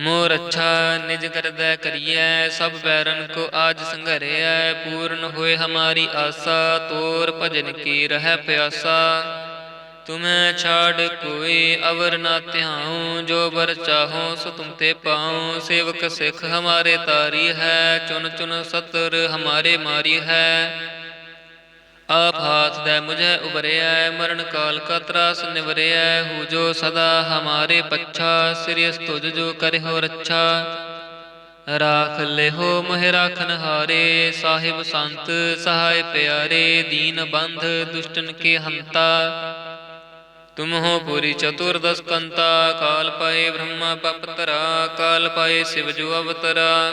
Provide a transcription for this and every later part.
ਮੋਰ ਅੱਛਾ ਨਿਜ ਕਰਦਾ ਕਰੀਐ, ਸਭ ਬੈਰਨ ਕੋ ਆਜ ਸੰਘਰਿਐ, ਪੂਰਨ ਹੋਏ ਹਮਾਰੀ ਆਸਾ, ਤੋਰ ਭਜਨ ਕੀ ਰਹਿ ਪਿਆਸਾ। ਤੁਮੈ ਛਾੜ ਕੋਈ ਅਵਰ ਨਾ ਧਿਆਉ, ਜੋ ਬਰ ਚਾਹੋ ਸੋ ਤੁਮ ਤੇ ਪਾਉ। ਸੇਵਕ ਸਿੱਖ ਹਮਾਰੇ ਤਾਰੀ ਹੈ ਚੁਨ ਚੁਨ ਸਤਰ ਹਮਾਰੇ ਮਾਰੀ ਹੈ। ਆਪ ਹਾਥ ਦੇ ਮੁਝੇ ਉਬਰਿਆ ਮਰਨ ਕਾਲ ਕਾ ਤਰਾਸ ਨਿਵਰਿਐ ਹੂ ਜੋ ਸਦਾ ਹਮਾਰੇ ਪੱਛਾ ਸਿਰਿਸ ਤੁਜ ਜੋ ਕਰਿਓ ਰੱਛਾ। ਰਾਖ ਲਿਹੋ ਮਹਿ ਰਾਖਨ ਹਾਰੇ, ਸਾਹਿਬ ਸੰਤ ਸਹਾਇ ਪਿਆਰੇ, ਦੀਨ ਬੰਧ ਦੁਸ਼ਟਨ ਕੇ ਹੰਤਾ। ਤੁਮ ਹੋ ਪੂਰੀ ਚਤੁਰਦਸ ਕੰਤਾ, ਕਾਲ ਪਾਏ ਬ੍ਰਹਮਾ ਪਪਤਰਾ, ਕਾਲ ਪਾਏ ਸਿਵ ਜੋ ਅਵਤਰਾ।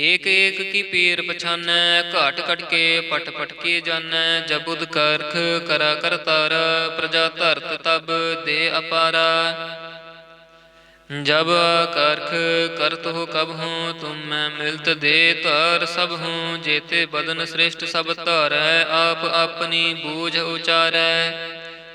ਏਕ ਏਕ ਕੀ ਪੀਰ ਪਛਾਨੈ, ਘਾਟ ਘਟ ਕੇ ਪਟ ਪਟ ਕੇ ਜਾਣੈ ਜਬੁਦ ਕਰਖ ਕਰਾ ਕਰਤਾਰ ਪ੍ਰਜਾ ਧਰਤ ਤਬ ਦੇ ਅਪਾਰਾ। ਜਬ ਕਰਖ ਕਰਤ ਹੋ ਕਬ ਹੂੰ, ਤੁਮ ਮੈਂ ਮਿਲਤ ਦੇ ਧਾਰ ਸਭ ਹੂੰ, ਜੇਤੇ ਬਦਨ ਸ੍ਰੇਸ਼ਟ ਸਭ ਧਾਰੈ, ਆਪ ਆਪਣੀ ਬੂਝ ਉਚਾਰੈ।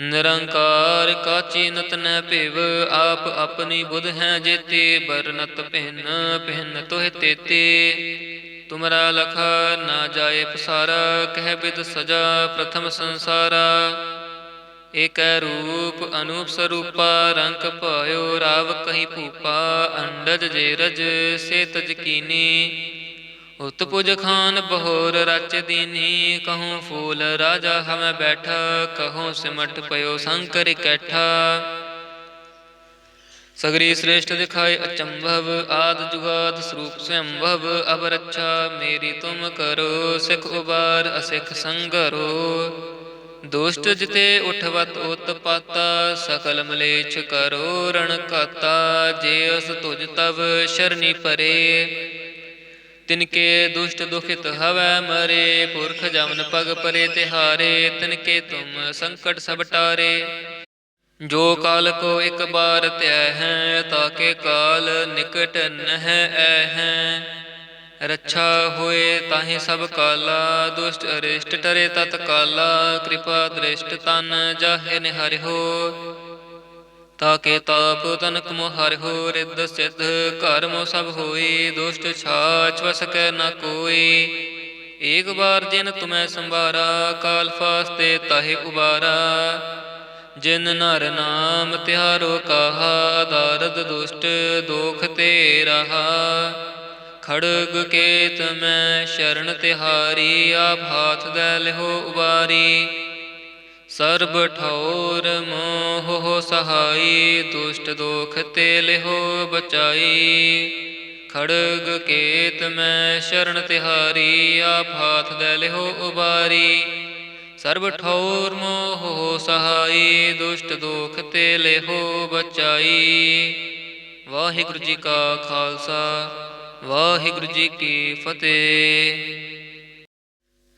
ਨਿਰੰਕਾਰ ਕਾਚੀ ਨਤ ਨੈ ਭਿਵ, ਆਪ ਆਪਣੀ ਬੁਧ ਹੈ ਜੇਤੇ, ਬਰਨਤ ਭਿੰਨ ਭਿੰਨ ਤੋਹਿ ਤੇਤੇ। ਤੁਮਰਾ ਲਖ ਨਾ ਜਾਏ ਪਸਾਰਾ, ਕਹਿ ਬਿਦ ਸਜਾ ਪ੍ਰਥਮ ਸੰਸਾਰਾ। ਏਕੈ ਰੂਪ ਅਨੂਪ ਸਰੂਪਾ ਰੰਗ ਭਾਇਓ ਰਾਵ ਕਹੀ ਭੂਪਾ, ਅੰਡਜ ਜੇ ਰਜ, ਸੇ ਤਜ ਕੀਨੀ। ਉਤ ਪੁਜ ਖਾਨ ਬਹੋਰ ਰਚ ਦੀਨੀ, ਕਹੂੰ ਫੂਲ ਰਾਜਾ ਹਮੈ ਬੈਠਾ, ਕਹੂੰ ਸਿਮਟ ਪਇਓ ਸੰਕਰ ਕੈਠਾ। ਸਗਰੀ ਸ੍ਰੇਸ਼ਟ ਦਿਖਾਏ ਅਚੰਭਵ, ਆਦ ਜੁਗਾਦ ਸਰੂਪ ਸਵੰਭਵ ਅਬ ਰੱਛਾ ਮੇਰੀ ਤੁਮ ਕਰੋ, ਸਿਖ ਉਬਾਰ ਅਸਿਖ ਸੰਗਰੋ। ਦੁਸ਼ਟ ਜਿਤੇ ਉਠਵਤ ਉਤਪਾਤਾ, ਸਕਲ ਮਲੇਛ ਕਰੋ ਰਣ ਕਾਤਾ ਜੇ ਅਸ ਤੁਜ ਤਵ ਸ਼ਰਨੀ ਪਰੇ। ਤਿਨਕੇ ਦੁਸ਼ਟ ਦੁਖਿਤ ਹਵੈ ਮਰੇ, ਪੁਰਖ ਜਮਨ ਪਗ ਪਰੇ ਤਿਹਾਰੇ ਤਿਨਕੇ ਤੁਮ ਸੰਕਟ ਸਭ ਟਾਰੇ। ਜੋ ਕਾਲ ਕੋ ਇੱਕ ਬਾਰ ਧਿਆ ਹੈ ਤਾਕੇ ਕਾਲ ਨਿਕਟ ਨਹਿ ਐ ਹੈ। ਰੱਛਾ ਹੋਏ ਤਾਹੀ ਸਭ ਕਾਲਾ, ਦੁਸ਼ਟ ਅਰਿਸ਼ਟ ਟਰੇ ਤਤ ਕਾਲਾ ਕਿਰਪਾ ਦ੍ਰਿਸ਼ਟ ਤਨ ਜਾਹੇ ਹੋ। ਤਾਕੇ ਤਾਪ ਤਨਕ ਮੁਹਰ ਹਰਿ ਰਿੱਧ ਸਿੱਧ, ਘਰ ਸਭ ਹੋਈ, ਦੁਸ਼ਟ ਛਾਛ ਵਸਕੈ ਨ ਕੋਈ। ਏਕ ਬਾਰ ਜਿਨ ਤੁਮੈ ਸੰਭਾਰਾ, ਕਾਲ ਫਾਸਤੇ ਤਾਹੇ ਉਬਾਰਾ। ਜਿਨ ਨਰ ਨਾਮ ਤਿਹਾਰੋ ਕਹਾ ਦਾਰਦ ਦੁਸ਼ਟ ਦੋਖ ਤੇ ਰਹਾ। ਖੜਗ ਕੇਤ ਮੈਂ ਸ਼ਰਨ ਤਿਹਾਰੀ, ਆਪ ਹਾਥ ਦੇ ਲਿਹੋ ਉਬਾਰੀ। ਸਰਬ ਠੌਰ ਮੋਹ ਸਹਾਈ, ਦੁਸ਼ਟ ਦੋਖ ਤੇ ਲਿਹੋ ਬਚਾਈ। ਖੜਗ ਕੇਤ ਮੈਂ ਸ਼ਰਨ ਤਿਹਾਰੀ, ਆਪ ਹਾਥ ਦੇ ਲਿਹੋ ਉਬਾਰੀ। ਸਰਬ ਠੌਰ ਮੋਹ ਸਹਾਈ, ਦੁਸ਼ਟ ਦੋਖ ਤੇ ਲਿਹੋ ਬਚਾਈ। ਵਾਹਿਗੁਰੂ ਜੀ ਕਾ ਖਾਲਸਾ, ਵਾਹਿਗੁਰੂ ਜੀ ਕੀ ਫਤਿਹ।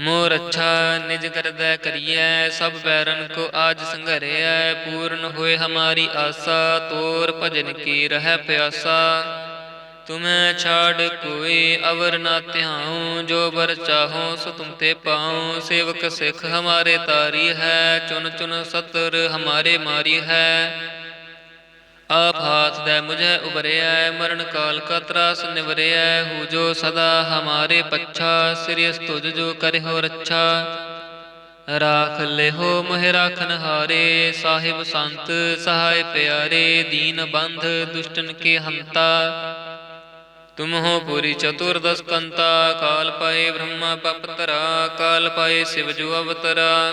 ਮੋਰ ਅੱਛਾ ਨਿਜ ਕਰਦਾ ਕਰੀਐ, ਸਭ ਬੈਰਨ ਕੋ ਆਜ ਸੰਘਰਿਐ, ਪੂਰਨ ਹੋਏ ਹਮਾਰੀ ਆਸਾ, ਤੋਰ ਭਜਨ ਕੀ ਰਹਿ ਪਿਆਸਾ। ਤੁਮੈ ਛਾੜ ਕੋਈ ਅਵਰ ਨਾ ਧਿਆਉ, ਜੋ ਬਰ ਚਾਹੋ ਸੋ ਤੁਮ ਤੇ ਪਾਉ। ਸੇਵਕ ਸਿੱਖ ਹਮਾਰੇ ਤਾਰੀ ਹੈ ਚੁਨ ਚੁਨ ਸਤਰ ਹਮਾਰੇ ਮਾਰੀ ਹੈ। ਆਪ ਹਾਥ ਦੇ ਮੁਝੇ ਉਬਰਿਆ ਮਰਨ ਕਾਲ ਕਾ ਤਰਾਸ ਨਿਵਰਿਆ ਹੂ ਜੋ ਸਦਾ ਹਮਾਰੇ ਪੱਛਾ ਸਿਰਿਸ ਤੁਜ ਜੋ ਕਰਿਓ ਰੱਛਾ। ਰਾਖ ਲਿਹੋ ਮਹਿ ਰਾਖਨ ਹਾਰੇ, ਸਾਹਿਬ ਸੰਤ ਸਹਾਇ ਪਿਆਰੇ, ਦੀਨ ਬੰਧ ਦੁਸ਼ਟਨ ਕੇ ਹੰਤਾ। ਤੁਮ ਹੋ ਪੂਰੀ ਚਤੁਰਦਸ ਕੰਤਾ, ਕਾਲ ਪਾਏ ਬ੍ਰਹਮਾ ਪਪਤਰਾ, ਕਾਲ ਪਾਏ ਸਿਵ ਜੋ ਅਵਤਰਾ।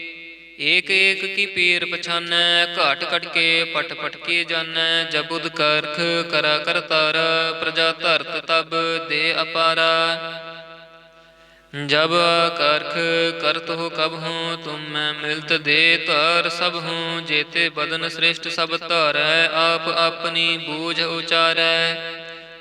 ਏਕ ਏਕ ਕੀ ਪੀਰ ਪਛਾਨੈ, ਘਾਟ ਘਟ ਕੇ ਪਟ ਪਟ ਕੇ ਜਾਣੈ ਜਬੁਦ ਕਰਖ ਕਰਾ ਕਰਤਾਰ ਪ੍ਰਜਾ ਧਰਤ ਤਬ ਦੇ ਅਪਾਰਾ। ਜਬ ਕਰਖ ਕਰਤ ਹੋ ਕਬ ਹੂੰ, ਤੁਮ ਮੈਂ ਮਿਲਤ ਦੇ ਧਾਰ ਸਭ ਹੂੰ। ਜੇਤੇ ਬਦਨ ਸ੍ਰੇਸ਼ਟ ਸਭ ਧਾਰੈ, ਆਪ ਆਪਣੀ ਬੂਝ ਉਚਾਰੈ।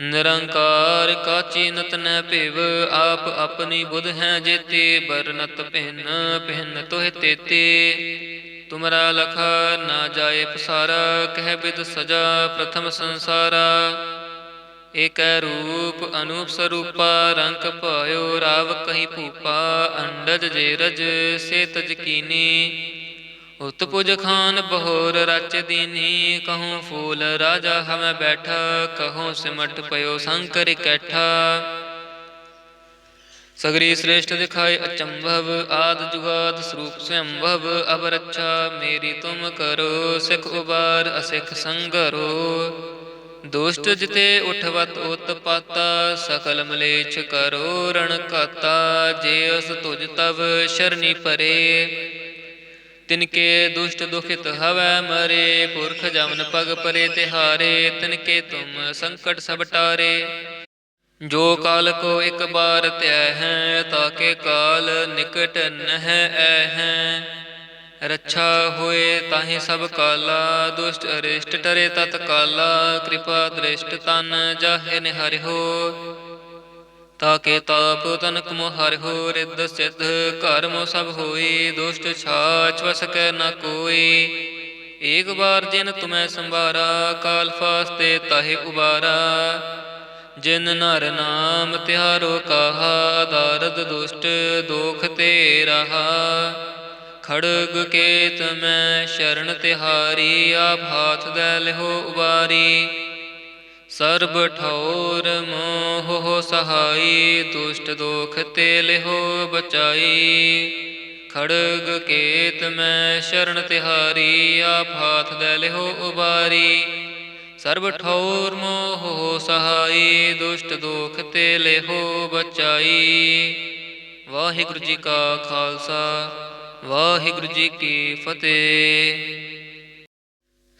ਨਿਰੰਕਾਰ ਕਾਚੀ ਨਤ ਨੈ ਭਿਵ, ਆਪ ਆਪਣੀ ਬੁਧ ਹੈ ਜੇਤੇ, ਬਰਨਤ ਭਿੰਨ ਭਿੰਨ ਤੋਹਿ ਤੇਤੇ। ਤੁਮਰਾ ਲਖ ਨਾ ਜਾਏ ਪਸਾਰਾ, ਕਹਿ ਬਿਦ ਸਜਾ ਪ੍ਰਥਮ ਸੰਸਾਰਾ। ਏਕੈ ਰੂਪ ਅਨੂਪ ਸਰੂਪਾ ਰੰਗ ਭਾਇਓ ਰਾਵ ਕਹੀ ਭੂਪਾ, ਅੰਡਜ ਜੇ ਰਜ, ਸੇ ਤਜ ਕੀਨੀ। ਉਤ ਪੁਜ ਖਾਨ ਬਹੋਰ ਰਚ ਦੀਨੀ, ਕਹੂੰ ਫੂਲ ਰਾਜਾ ਹਮੈ ਬੈਠਾ, ਕਹੂੰ ਸਿਮਟ ਪਇਓ ਸੰਕਰ ਕੈਠਾ। ਸਗਰੀ ਸ੍ਰੇਸ਼ਟ ਦਿਖਾਏ ਅਚੰਭਵ, ਆਦ ਜੁਗਾਦ ਸਰੂਪ ਸਵੰਭਵ ਅਬ ਰੱਛਾ ਮੇਰੀ ਤੁਮ ਕਰੋ, ਸਿਖ ਉਬਾਰ ਅਸਿਖ ਸੰਗਰੋ। ਦੁਸ਼ਟ ਜਿਤੇ ਉਠਵਤ ਉਤਪਾਤਾ ਸਕਲ ਮਲੇਛ ਕਰੋ ਰਣ ਕਾਤਾ, ਜੇ ਅਸ ਤੁਜ ਤਵ ਸ਼ਰਨੀ ਪਰੇ। ਤਿਨਕੇ ਦੁਸ਼ਟ ਦੁਖਿਤ ਹਵੈ ਮਰੇ, ਪੁਰਖ ਜਮਨ ਪਗ ਪਰੇ ਤਿਹਾਰੇ ਤਿਨਕੇ ਤੁਮ ਸੰਕਟ ਸਭ ਟਾਰੇ। ਜੋ ਕਾਲ ਕੋ ਇੱਕ ਬਾਰ ਧਿਆ ਹੈ ਤਾਕੇ ਕਾਲ ਨਿਕਟ ਨਹਿ ਐ ਹੈ। ਰੱਛਾ ਹੋਏ ਤਾਹੀ ਸਭ ਕਾਲਾ, ਦੁਸ਼ਟ ਅਰਿਸ਼ਟ ਟਰੇ ਤਤ ਕਾਲਾ ਕਿਰਪਾ ਦ੍ਰਿਸ਼ਟ ਤਨ ਜਾਹੇ ਹੋ। ਤਾਕੇ ਤਾਪ ਤਨਕ ਮੋ ਹਰਿ ਰਿੱਧ ਸਿੱਧ, ਘਰ ਸਭ ਹੋਈ, ਦੁਸ਼ਟ ਛਾਛ ਵਸ ਨ ਕੋਈ। ਏਕ ਬਾਰ ਜਿਨ ਤੁਮੈ ਸੰਭਾਰਾ, ਕਾਲ ਫਾਸਤੇ ਤਾਹੇ ਉਬਾਰਾ। ਜਿਨ ਨਰ ਨਾਮ ਤਿਹਾਰੋ ਕਹਾ ਦਾਰਦ ਦੁਸ਼ਟ ਦੋਖ ਤੇ ਰਹਾ। ਖੜਗ ਕੇਤ ਮੈਂ ਸ਼ਰਨ ਤਿਹਾਰੀ, ਆਪ ਹਾਥ ਦੇ ਲਿਹੋ ਉਬਾਰੀ। ਸਰਬ ਠੌਰ ਮੋਹ ਸਹਾਈ, ਦੁਸ਼ਟ ਦੋਖ ਤੇ ਲਿਹੋ ਬਚਾਈ। ਖੜਗ ਕੇਤ ਮੈਂ ਸ਼ਰਨ ਤਿਹਾਰੀ, ਆਪ ਹਾਥ ਦੇ ਲਿਹੋ ਉਬਾਰੀ। ਸਰਬ ਠੌਰ ਮੋਹ ਸਹਾਈ, ਦੁਸ਼ਟ ਦੋਖ ਤੇ ਲਿਹੋ ਬਚਾਈ। ਵਾਹਿਗੁਰੂ ਜੀ ਕਾ ਖਾਲਸਾ, ਵਾਹਿਗੁਰੂ ਜੀ ਕੀ ਫਤਿਹ।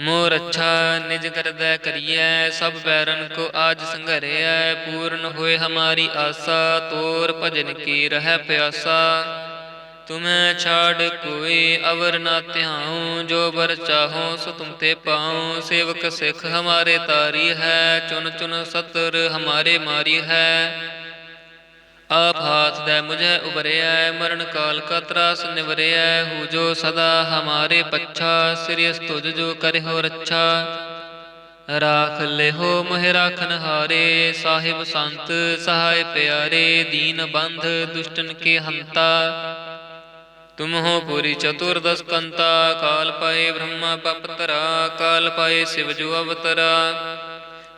ਮੋਰ ਅੱਛਾ ਨਿਜ ਕਰਦਾ ਕਰੀਐ, ਸਭ ਬੈਰਨ ਕੋ ਆਜ ਸੰਘਰਿਐ, ਪੂਰਨ ਹੋਏ ਹਮਾਰੀ ਆਸਾ, ਤੋਰ ਭਜਨ ਕੀ ਰਹਿ ਪਿਆਸਾ। ਤੁਮੈ ਛਾੜ ਕੋਈ ਅਵਰ ਨਾ ਧਿਆਉ, ਜੋ ਬਰ ਚਾਹੋ ਸੋ ਤੁਮ ਤੇ ਪਾਉ। ਸੇਵਕ ਸਿੱਖ ਹਮਾਰੇ ਤਾਰੀ ਹੈ ਚੁਨ ਚੁਨ ਸਤਰ ਹਮਾਰੇ ਮਾਰੀ ਹੈ। ਆਪ ਹਾਥ ਦੇ ਮੁਝੇ ਉਬਰਿਆ ਮਰਨ ਕਾਲ ਕਾ ਤਰਾਸ ਨਿਵਰਿਐ, ਹੂ ਜੋ ਸਦਾ ਹਮਾਰੇ ਪੱਛਾ ਸਿਰਿਸ ਤੁਜ ਜੋ ਕਰਿਓ ਰੱਛਾ। ਰਾਖ ਲਿਹੋ ਮਹਿ ਰਾਖਨ ਹਾਰੇ, ਸਾਹਿਬ ਸੰਤ ਸਹਾਇ ਪਿਆਰੇ, ਦੀਨ ਬੰਧ ਦੁਸ਼ਟਨ ਕੇ ਹੰਤਾ। ਤੁਮ ਹੋ ਪੂਰੀ ਚਤੁਰਦਸ ਕੰਤਾ, ਕਾਲ ਪਾਏ ਬ੍ਰਹਮਾ ਪਪਤਰਾ, ਕਾਲ ਪਾਏ ਸਿਵ ਜੋ ਅਵਤਰਾ।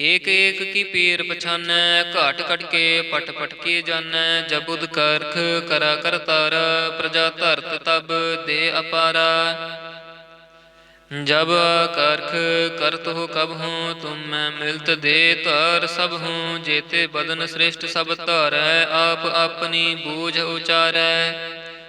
ਏਕ ਏਕ ਕੀ ਪੀਰ ਪਛਾਨੈ, ਘਾਟ ਘਟ ਕੇ ਪਟ ਪਟ ਕੇ ਜਾਣੈ ਜਬੁਦ ਕਰਖ ਕਰਾ ਕਰਤਾਰ ਪ੍ਰਜਾ ਧਰਤ ਤਬ ਦੇ ਅਪਾਰਾ। ਜਬ ਕਰਖ ਕਰਤ ਹੋ ਕਬ ਹੂੰ, ਤੁਮ ਮੈਂ ਮਿਲਤ ਦੇ ਧਾਰ ਸਭ ਹੂੰ, ਜੇਤੇ ਬਦਨ ਸ੍ਰੇਸ਼ਟ ਸਭ ਧਾਰੈ, ਆਪ ਆਪਣੀ ਬੂਝ ਉਚਾਰੈ।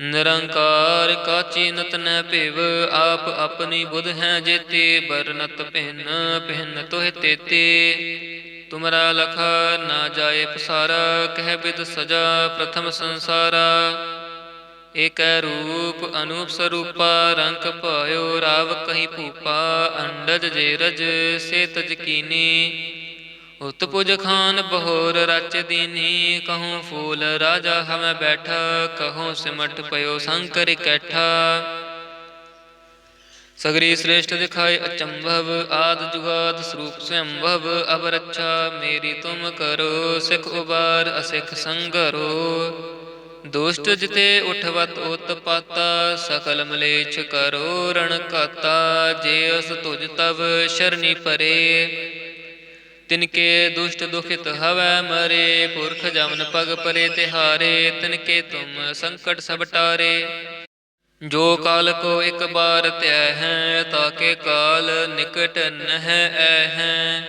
ਨਿਰੰਕਾਰ ਕਾਚੀ ਨਤ ਨ ਭਿਵ, ਆਪ ਆਪਣੀ ਬੁਧ ਹੈ ਜੇਤੇ, ਬਰਨਤ ਭਿੰਨ ਭਿੰਨ ਤੋਹਿ ਤੇਤੇ। ਤੁਮਰਾ ਲਖਾ ਨਾ ਜਾਏ ਪਸਾਰਾ, ਕਹਿ ਬਿਦ ਸਜਾ ਪ੍ਰਥਮ ਸੰਸਾਰਾ। ਏਕੈ ਰੂਪ ਅਨੂਪ ਸਰੂਪਾ ਰੰਗ ਭਾਇਓ ਰਾਵ ਕਹੀ ਭੂਪਾ, ਅੰਡਜ ਜੇ ਰਜ, ਸੇ ਤਜ ਕੀਨੀ। ਉਤ ਪੁਜ ਖਾਨ ਬਹੋਰ ਰਚ ਦੀਨੀ, ਕਹੂੰ ਫੂਲ ਰਾਜਾ ਹਮੈ ਬੈਠਾ, ਕਹੂੰ ਸਿਮਟ ਪਇਓ ਸੰਕਰ ਕੈਠਾ ਸਗਰੀ ਸ੍ਰੇਸ਼ਟ ਦਿਖਾਏ ਅਚੰਭਵ, ਆਦ ਜੁਗਾਦ ਸਰੂਪ ਸਵੰਭਵ ਅਬ ਰੱਛਾ ਮੇਰੀ ਤੁਮ ਕਰੋ, ਸਿਖ ਉਬਾਰ ਅਸਿਖ ਸੰਗਰੋ। ਦੁਸ਼ਟ ਜਿਤੇ ਉਠਵਤ ਉਤਪਾਤਾ ਸਕਲ ਮਲੇਛ ਕਰੋ ਰਣ ਕਾਤਾ, ਜੇ ਅਸ ਤੁਜ ਤਵ ਸ਼ਰਨੀ ਪਰੇ। ਤਿਨਕੇ ਦੁਸ਼ਟ ਦੁਖਿਤ ਹਵੈ ਮਰੇ, ਪੁਰਖ ਜਮਨ ਪਗ ਪਰੇ ਤਿਹਾਰੇ ਤਿਨਕੇ ਤੁਮ ਸੰਕਟ ਸਭ ਟਾਰੇ। ਜੋ ਕਾਲ ਕੋ ਇੱਕ ਬਾਰ ਧਿਆ ਹੈ ਤਾਕੇ ਕਾਲ ਨਿਕਟ ਨਹਿ ਐ ਹੈ।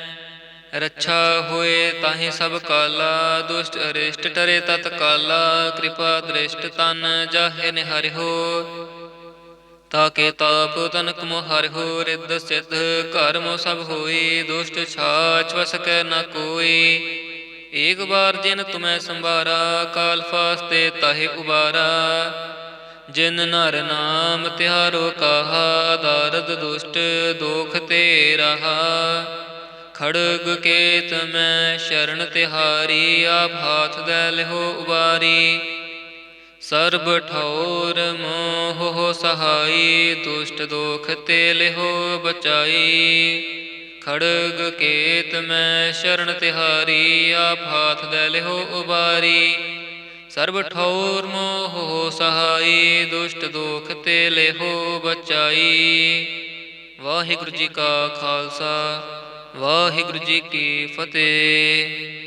ਰੱਛਾ ਹੋਏ ਤਾਹੀ ਸਭ ਕਾਲਾ, ਦੁਸ਼ਟ ਅਰਿਸ਼ਟ ਟਰੇ ਤਤ ਕਾਲਾ ਕਿਰਪਾ ਦ੍ਰਿਸ਼ਟ ਤਨ ਜਾਹੇ ਨਿਹਰਿਓ ਤਾਕੇ ਤਾਪ ਤਨਕ ਮੋ ਹਰਿ ਰਿੱਧ ਸਿੱਧ, ਘਰ ਸਭ ਹੋਈ, ਦੁਸ਼ਟ ਛਾਛ ਵਸ ਨ ਕੋਈ। ਏਕ ਬਾਰ ਜਿਨ ਤੁਮੈ ਸੰਭਾਰਾ, ਕਾਲ ਫਾਸਤੇ ਤਾਹੇ ਉਬਾਰਾ। ਜਿਨ ਨਰ ਨਾਮ ਤਿਹਾਰੋ ਕਹਾ ਦਾਰਦ ਦੁਸ਼ਟ ਦੋਖ ਤੇ ਰਹਾ। ਖੜਗ ਕੇਤ ਮੈਂ ਸ਼ਰਨ ਤਿਹਾਰੀ, ਆਪ ਹਾਥ ਦੈ ਲਿਹੋ ਉਬਾਰੀ। ਸਰਬ ਠੌਰ ਮੋਹ ਸਹਾਈ, ਦੁਸ਼ਟ ਦੋਖ ਤੇ ਲਿਹੋ ਬਚਾਈ। ਖੜਗ ਕੇਤ ਮੈਂ ਸ਼ਰਨ ਤਿਹਾਰੀ, ਆਪ ਹਾਥ ਦੇ ਲਿਹੋ ਉਬਾਰੀ। ਸਰਬ ਠੌਰ ਮੋਹ ਸਹਾਈ, ਦੁਸ਼ਟ ਦੋਖ ਤੇ ਲਿਹੋ ਬਚਾਈ। ਵਾਹਿਗੁਰੂ ਜੀ ਕਾ ਖਾਲਸਾ, ਵਾਹਿਗੁਰੂ ਜੀ ਕੀ ਫਤਿਹ।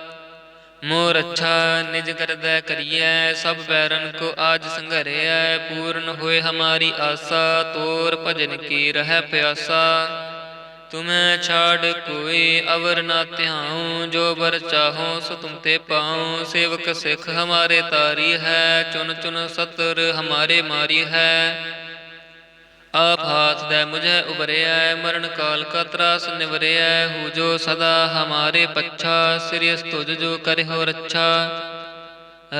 ਮੋਰ ਅੱਛਾ ਨਿਜ ਕਰਦਾ ਕਰੀਐ, ਸਭ ਬੈਰਨ ਕੋ ਆਜ ਸੰਘਰਿਐ, ਪੂਰਨ ਹੋਏ ਹਮਾਰੀ ਆਸਾ, ਤੋਰ ਭਜਨ ਕੀ ਰਹਿ ਪਿਆਸਾ। ਤੁਮੈ ਛਾੜ ਕੋਈ ਅਵਰ ਨਾ ਧਿਆਉ, ਜੋ ਬਰ ਚਾਹੋ ਸੋ ਤੁਮ ਤੇ ਪਾਉ। ਸੇਵਕ ਸਿੱਖ ਹਮਾਰੇ ਤਾਰੀ ਹੈ ਚੁਨ ਚੁਨ ਸਤਰ ਹਮਾਰੇ ਮਾਰੀ ਹੈ। ਆਪ ਹਾਥ ਦੇ ਮੁਝੇ ਉਬਰਿਐ ਮਰਨ ਕਾਲ ਕਾ ਤਰਾਸ ਨਿਵਰਿਐ, ਹੂ ਜੋ ਸਦਾ ਹਮਾਰੇ ਪੱਛਾ ਸਿਰਿਸ ਤੁਜ ਜੋ ਕਰਿਓ ਰੱਛਾ।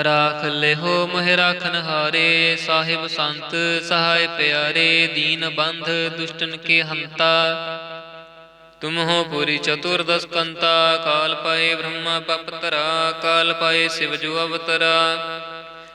ਰਾਖ ਲਿਹੋ ਮਹਿ ਰਾਖਨ ਹਾਰੇ, ਸਾਹਿਬ ਸੰਤ ਸਹਾਇ ਪਿਆਰੇ, ਦੀਨ ਬੰਧ ਦੁਸ਼ਟਨ ਕੇ ਹੰਤਾ। ਤੁਮ ਹੋ ਪੂਰੀ ਚਤੁਰਦਸ ਕੰਤਾ, ਕਾਲ ਪਾਏ ਬ੍ਰਹਮਾ ਪਪਤਰਾ, ਕਾਲ ਪਾਏ ਸਿਵ ਜੋ ਅਵਤਰਾ।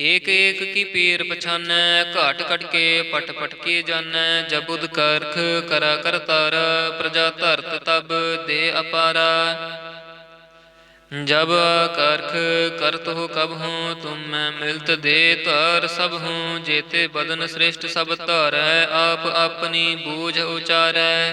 ਏਕ ਏਕ ਕੀ ਪੀਰ ਪਛਾਨੈ, ਘਾਟ ਘਟ ਕੇ, ਪਟ ਪਟ ਕੇ ਜਾਣੈ ਜਬੁਦ ਕਰਖ ਕਰਾ ਕਰਤਾਰ ਪ੍ਰਜਾ ਧਰਤ ਤਬ ਦੇ ਅਪਾਰਾ। ਜਬ ਕਰਖ ਕਰਤ ਹੋ ਕਬ ਹੂੰ, ਤੁਮ ਮੈਂ ਮਿਲਤ ਦੇ ਧਾਰ ਸਭ ਹੂੰ। ਜੇਤੇ ਬਦਨ ਸ੍ਰੇਸ਼ਟ ਸਭ ਧਾਰੈ, ਆਪ ਆਪਣੀ ਬੂਝ ਉਚਾਰੈ।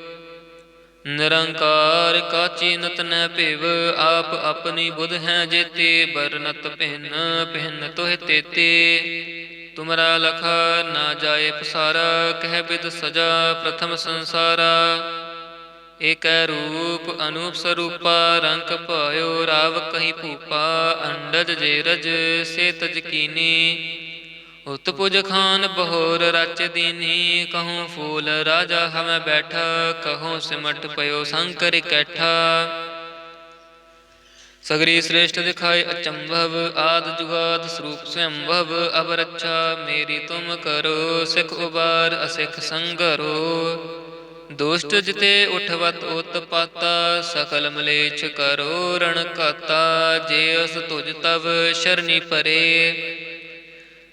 ਨਿਰੰਕਾਰ ਕਾਚੀ ਨਤ ਨੈ ਭਿਵ, ਆਪ ਆਪਣੀ ਬੁਧ ਹੈ ਜੇਤੇ, ਬਰਨਤ ਪਹਿਨ ਪਹਿਨ ਤੋਹਿ ਤੇਤੇ। ਤੁਮਰਾ ਲਖਾ ਨਾ ਜਾਏ ਪਸਾਰਾ, ਕਹਿ ਬਿਦ ਸਜਾ ਪ੍ਰਥਮ ਸੰਸਾਰਾ। ਏਕੈ ਰੂਪ ਅਨੂਪ ਸਰੂਪਾ, ਰੰਗ ਭਾਇਓ ਰਾਵ ਕਹੀ ਭੂਪਾ, ਅੰਡਜ ਜੇ ਰਜ, ਸੇ ਤਜ ਕੀਨੀ। ਉਤਪੁਜ ਖਾਨ ਬਹੋਰ ਰਚ ਦੀਨੀ, ਕਹੂੰ ਫੂਲ ਰਾਜਾ ਹਮੈ ਬੈਠਾ, ਕਹੂੰ ਸਿਮਟ ਪਇਓ ਸੰਕਰ ਇਕੱਠਾ। ਸਗਰੀ ਸ੍ਰੇਸ਼ਟ ਦਿਖਾਏ ਅਚੰਭਵ, ਆਦ ਜੁਗਾਦ ਸਰੂਪ ਸਵੰਭਵ ਅਬ ਰੱਛਾ ਮੇਰੀ ਤੁਮ ਕਰੋ, ਸਿਖ ਉਬਾਰ, ਅਸਿਖ ਸੰਗਰੋ। ਦੁਸ਼ਟ ਜਿਤੇ ਉਠਵਤ ਉਤਪਾਤਾ ਸਕਲ ਮਲੇਛ ਕਰੋ ਰਣ ਕਾਤਾ, ਜੇ ਅਸ ਤੁਜ ਤਵ ਸ਼ਰਨੀ ਪਰੇ।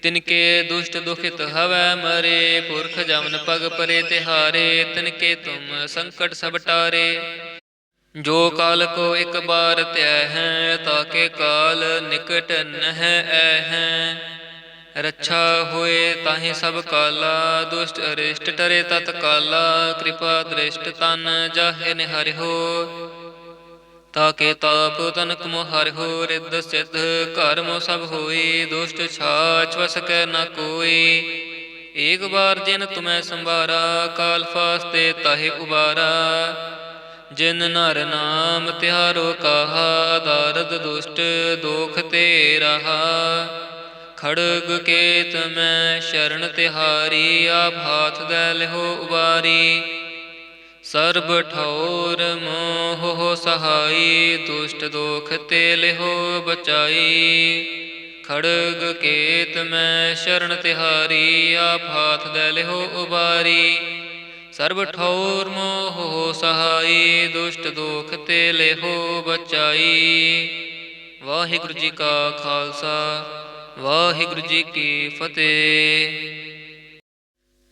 ਤਿਨਕੇ ਦੁਸ਼ਟ ਦੁਖਿਤ ਹਵੈ ਮਰੇ, ਪੁਰਖ ਜਮਨ ਪਗ ਪਰੇ ਤਿਹਾਰੇ ਤਿਨਕੇ ਤੁਮ ਸੰਕਟ ਸਭ ਟਾਰੇ। ਜੋ ਕਾਲ ਕੋ ਇੱਕ ਬਾਰ ਧਿਆ ਹੈ ਤਾਕੇ ਕਾਲ ਨਿਕਟ ਨਹਿ ਐ ਹੈ। ਰੱਛਾ ਹੋਏ ਤਾਹੀ ਸਭ ਕਾਲਾ, ਦੁਸ਼ਟ ਅਰਿਸ਼ਟ ਟਰੇ ਤਤ ਕਾਲਾ, ਕਿਰਪਾ ਦ੍ਰਿਸ਼ਟ ਤਨ ਜਾਹੇ ਹੋ ਤਾਕੇ ਤਾਪ ਤਨਕ ਮੋ ਹੋ ਰਿੱਧ ਸਿੱਧ, ਘਰ ਸਭ ਹੋਈ, ਦੁਸ਼ਟ ਛਾਛ ਵਸ ਨ ਕੋਈ। ਏਕ ਬਾਰ ਜਿਨ ਤੁਮੈ ਸੰਭਾਰਾ, ਕਾਲ ਫਾਸਤੇ ਤਾਹੇ ਉਬਾਰਾ। ਜਿਨ ਨਰ ਨਾਮ ਤਿਹਾਰੋ ਕਹਾ ਦਾਰਦ ਦੁਸ਼ਟ ਦੋਖ ਤੇ ਰਹਾ। ਖੜਗ ਕੇਤ ਮੈਂ ਸ਼ਰਨ ਤਿਹਾਰੀ, ਆਪ ਹਾਥ ਦੇ ਲਿਹੋ ਉਬਾਰੀ। ਸਰਬ ਠੌਰ ਮੋਹ ਸਹਾਈ, ਦੁਸ਼ਟ ਦੋਖ ਤੇ ਲਿਹੋ ਬਚਾਈ। ਖੜਗ ਕੇਤ ਮੈਂ ਸ਼ਰਨ ਤਿਹਾਰੀ, ਆਪ ਹਾਥ ਦੇ ਲਿਹੋ ਉਬਾਰੀ। ਸਰਬ ਠੌਰ ਮੋਹ ਸਹਾਈ, ਦੁਸ਼ਟ ਦੋਖ ਤੇ ਲਿਹੋ ਬਚਾਈ। ਵਾਹਿਗੁਰੂ ਜੀ ਕਾ ਖਾਲਸਾ, ਵਾਹਿਗੁਰੂ ਜੀ ਕੀ ਫਤਿਹ।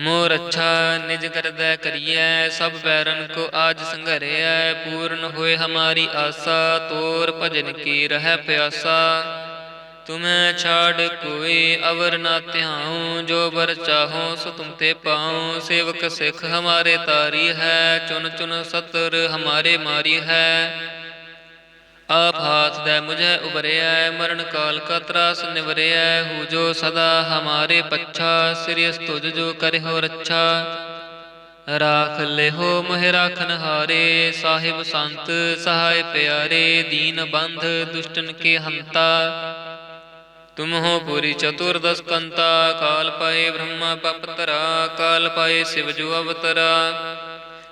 ਮੋਰ ਅੱਛਾ ਨਿਜ ਕਰਦਾ ਕਰੀਐ, ਸਭ ਬੈਰਨ ਕੋ ਆਜ ਸੰਘਰਿਐ, ਪੂਰਨ ਹੋਏ ਹਮਾਰੀ ਆਸਾ, ਤੋਰ ਭਜਨ ਕੀ ਰਹਿ ਪਿਆਸਾ। ਤੁਮੈ ਛਾੜ ਕੋਈ ਅਵਰ ਨਾ ਧਿਆਉ, ਜੋ ਬਰ ਚਾਹੋ ਸੋ ਤੁਮ ਤੇ ਪਾਉ। ਸੇਵਕ ਸਿੱਖ ਹਮਾਰੇ ਤਾਰੀ ਹੈ ਚੁਨ ਚੁਨ ਸਤਰ ਹਮਾਰੇ ਮਾਰੀ ਹੈ। ਆਪ ਹਾਥ ਦੇ ਮੁਝੇ ਉਬਰਿਆ ਮਰਨ ਕਾਲ ਕਾ ਤਰਾਸ ਨਿਵਰਿਐ, ਹੂ ਜੋ ਸਦਾ ਹਮਾਰੇ ਪੱਛਾ ਸਿਰਿਸ ਤੁਜ ਜੋ ਕਰਿਓ ਰੱਛਾ। ਰਾਖ ਲਿਹੋ ਮਹਿ ਰਾਖਨ ਹਾਰੇ, ਸਾਹਿਬ ਸੰਤ ਸਹਾਇ ਪਿਆਰੇ, ਦੀਨ ਬੰਧ ਦੁਸ਼ਟਨ ਕੇ ਹੰਤਾ। ਤੁਮ ਹੋ ਪੂਰੀ ਚਤੁਰਦਸ ਕੰਤਾ, ਕਾਲ ਪਾਏ ਬ੍ਰਹਮਾ ਪਪਤਰਾ ਕਾਲ ਪਾਏ ਸਿਵ ਜੋ ਅਵਤਰਾ।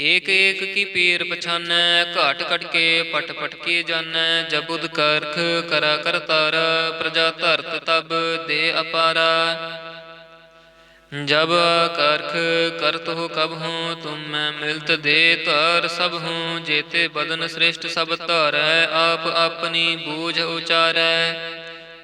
ਏਕ ਏਕ ਕੀ ਪੀਰ ਪਛਾਨੈ, ਘਾਟ ਘਟ ਕੇ, ਪਟ ਪਟਕੇ ਜਾਣੈ ਜਬੁਦ ਕਰਖ ਕਰਾ ਕਰਤਾਰ ਪ੍ਰਜਾ ਧਰਤ ਤਬ ਦੇ ਅਪਾਰਾ। ਜਬ ਕਰਖ ਕਰਤ ਹੋ ਕਬ ਹੂੰ, ਤੁਮ ਮੈਂ ਮਿਲਤ ਦੇ ਧਾਰ ਸਭ ਹੂੰ। ਜੇਤੇ ਬਦਨ ਸ੍ਰੇਸ਼ਟ ਸਭ ਧਾਰੈ, ਆਪ ਆਪਣੀ ਬੂਝ ਉਚਾਰੈ।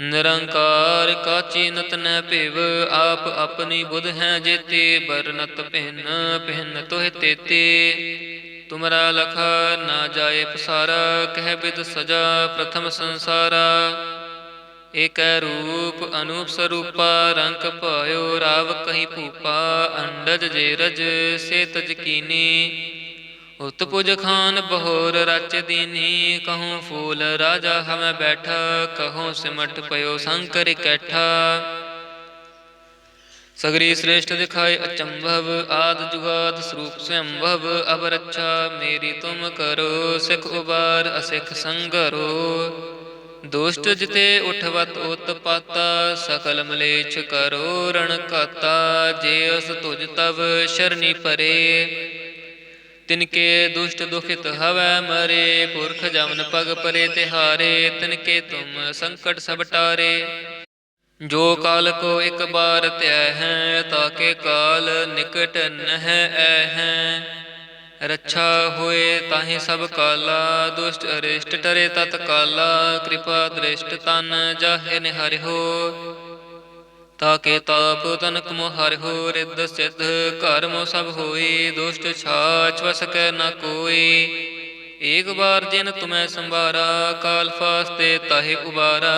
ਨਿਰੰਕਾਰ ਕਾਚੀ ਨਤ ਨ ਭਿਵ, ਆਪ ਆਪਣੀ ਬੁਧ ਹੈ ਜੇਤੇ, ਬਰਨਤ ਭਿੰਨ ਭਿੰਨ ਤੋਹਿ ਤੇਤੇ। ਤੁਮਰਾ ਲਖਾ ਨਾ ਜਾਏ ਪਸਾਰਾ, ਕਹਿ ਬਿਦ ਸਜਾ ਪ੍ਰਥਮ ਸੰਸਾਰਾ। ਏਕੈ ਰੂਪ ਅਨੂਪ ਸਰੂਪਾ, ਰੰਗ ਭਇਓ ਰਾਵ ਕਹੀ ਭੂਪਾ, ਅੰਡਜ ਜੇ ਰਜ, ਸੇ ਤਜ ਕੀਨੀ। ਉਤ ਪੁਜ ਖਾਨ ਬਹੋਰ ਰਚ ਦੀਨੀ, ਕਹੂੰ ਫੂਲ ਰਾਜਾ ਹਮੈ ਬੈਠਾ, ਕਹੂੰ ਸਿਮਟ ਪਇਓ ਸੰਕਰ ਕੈਠਾ। ਸਗਰੀ ਸ੍ਰੇਸ਼ਟ ਦਿਖਾਏ ਅਚੰਭਵ, ਆਦ ਜੁਗਾਦ ਸਰੂਪ ਸਵੰਭਵ ਅਬ ਰੱਛਾ ਮੇਰੀ ਤੁਮ ਕਰੋ, ਸਿਖ ਉਬਾਰ, ਅਸਿਖ ਸੰਗਰੋ। ਦੁਸ਼ਟ ਜਿਤੇ ਉਠਵਤ ਉਤਪਾਤਾ ਸਕਲ ਮਲੇਛ ਕਰੋ ਰਣ ਕਾਤਾ, ਜੇ ਅਸ ਤੁਜ ਤਵ ਸ਼ਰਨੀ ਪਰੇ। ਤਿਨਕੇ ਦੁਸ਼ਟ ਦੁਖਿਤ ਹਵੈ ਮਰੇ, ਪੁਰਖ ਜਮਨ ਪਗ ਪਰੇ ਤਿਹਾਰੇ ਤਿਨਕੇ ਤੁਮ ਸੰਕਟ ਸਭ ਟਾਰੇ। ਜੋ ਕਾਲ ਕੋ ਇੱਕ ਬਾਰ ਧਿਆ ਹੈ ਤਾਕੇ ਕਾਲ ਨਿਕਟ ਨਹਿ ਐ ਹੈ। ਰੱਛਾ ਹੋਏ ਤਾਹੀ ਸਭ ਕਾਲਾ, ਦੁਸ਼ਟ ਅਰਿਸ਼ਟ ਟਰੇ ਤਤ ਕਾਲਾ ਕਿਰਪਾ ਦ੍ਰਿਸ਼ਟ ਤਨ ਜਾਹੇ ਨਿਹਰਿਓ ਤਾਕੇ ਤਾਪ ਤਨਕ ਮੋ ਹਰਿਓ ਰਿੱਧ ਸਿੱਧ, ਘਰ ਸਭ ਹੋਈ, ਦੁਸ਼ਟ ਛਾਛ ਵਸ ਨ ਕੋਈ। ਏਕ ਬਾਰ ਜਿਨ ਤੁਮੈ ਸੰਭਾਰਾ, ਕਾਲ ਫਾਸਤੇ ਤਾਹੇ ਉਬਾਰਾ।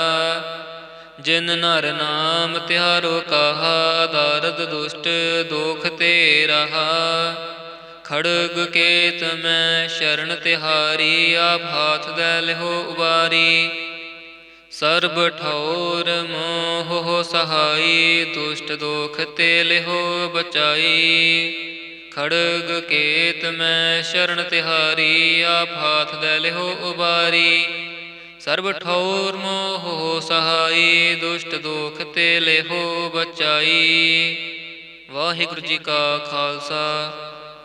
ਜਿਨ ਨਰ ਨਾਮ ਤਿਹਾਰੋ ਕਹਾ, ਦਾਰਦ ਦੁਸ਼ਟ ਦੋਖ ਤੇ ਰਹਾ। ਖੜਗ ਕੇਤ ਮੈਂ ਸ਼ਰਨ ਤਿਹਾਰੀ, ਆਪ ਹਾਥ ਦੈ ਲਿਹੋ ਉਬਾਰੀ। ਸਰਬ ਠੌਰ ਮੋਹ ਸਹਾਈ, ਦੁਸ਼ਟ ਦੋਖ ਤੇ ਲਿਹੋ ਬਚਾਈ। ਖੜਗ ਕੇਤ ਮੈਂ ਸ਼ਰਨ ਤਿਹਾਰੀ, ਆਪ ਹਾਥ ਦੇ ਲਿਹੋ ਉਬਾਰੀ। ਸਰਬ ਠੌਰ ਮੋਹ ਸਹਾਈ, ਦੁਸ਼ਟ ਦੋਖ ਤੇ ਲਿਹੋ ਬਚਾਈ। ਵਾਹਿਗੁਰੂ ਜੀ ਕਾ ਖਾਲਸਾ,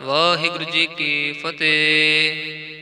ਵਾਹਿਗੁਰੂ ਜੀ ਕੀ ਫਤਿਹ।